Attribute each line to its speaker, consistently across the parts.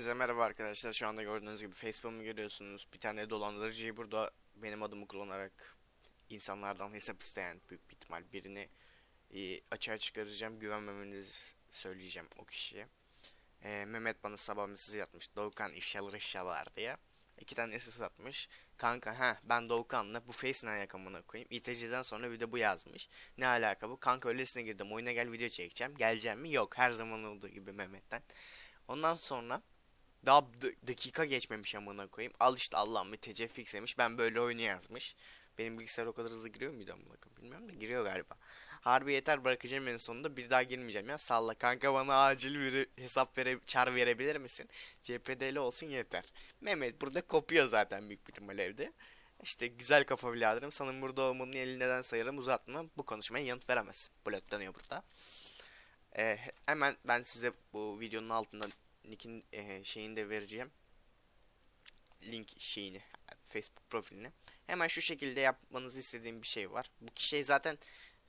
Speaker 1: Hepinize merhaba arkadaşlar. Şu anda gördüğünüz gibi Facebook'umu görüyorsunuz. Bir tane dolandırıcıyı burada benim adımı kullanarak insanlardan hesap isteyen büyük bir ihtimal birini e, açığa çıkaracağım. Güvenmemenizi söyleyeceğim o kişiye. E, Mehmet bana sabah mesajı atmış. Doğukan ifşalar ifşalar diye. İki tane SS atmış. Kanka ha ben Doğukan'la bu face ne koyayım. İTC'den sonra bir de bu yazmış. Ne alaka bu? Kanka öylesine girdim oyuna gel video çekeceğim. Geleceğim mi? Yok her zaman olduğu gibi Mehmet'ten. Ondan sonra daha dakika geçmemiş amına koyayım. Al işte Allah'ım bir TC fixlemiş. Ben böyle oyunu yazmış. Benim bilgisayar o kadar hızlı giriyor muydu amına koyayım? Bilmiyorum da giriyor galiba. Harbi yeter bırakacağım en sonunda bir daha girmeyeceğim ya. Salla kanka bana acil bir hesap vere çar verebilir misin? CPD'li olsun yeter. Mehmet burada kopuyor zaten büyük bir ihtimal evde. İşte güzel kafa biraderim. Sanırım burada olmanın eli neden sayarım uzatma. Bu konuşmaya yanıt veremez. Bloklanıyor burada. Ee, hemen ben size bu videonun altında Nick'in e, şeyini de vereceğim. Link şeyini, Facebook profilini. Hemen şu şekilde yapmanızı istediğim bir şey var. Bu kişiye zaten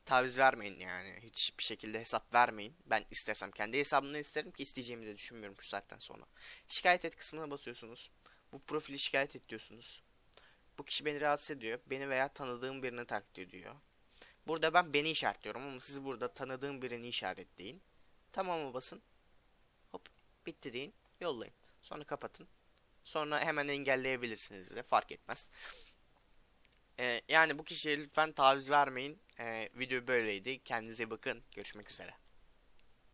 Speaker 1: taviz vermeyin yani. Hiçbir şekilde hesap vermeyin. Ben istersem kendi hesabımdan isterim ki isteyeceğimi de düşünmüyorum şu saatten sonra. Şikayet et kısmına basıyorsunuz. Bu profili şikayet et diyorsunuz. Bu kişi beni rahatsız ediyor. Beni veya tanıdığım birini taklit ediyor. Burada ben beni işaretliyorum ama siz burada tanıdığım birini işaretleyin. Tamamı basın. Bitti deyin. Yollayın. Sonra kapatın. Sonra hemen engelleyebilirsiniz de fark etmez. Ee, yani bu kişiye lütfen taviz vermeyin. Ee, video böyleydi. Kendinize bakın. Görüşmek üzere.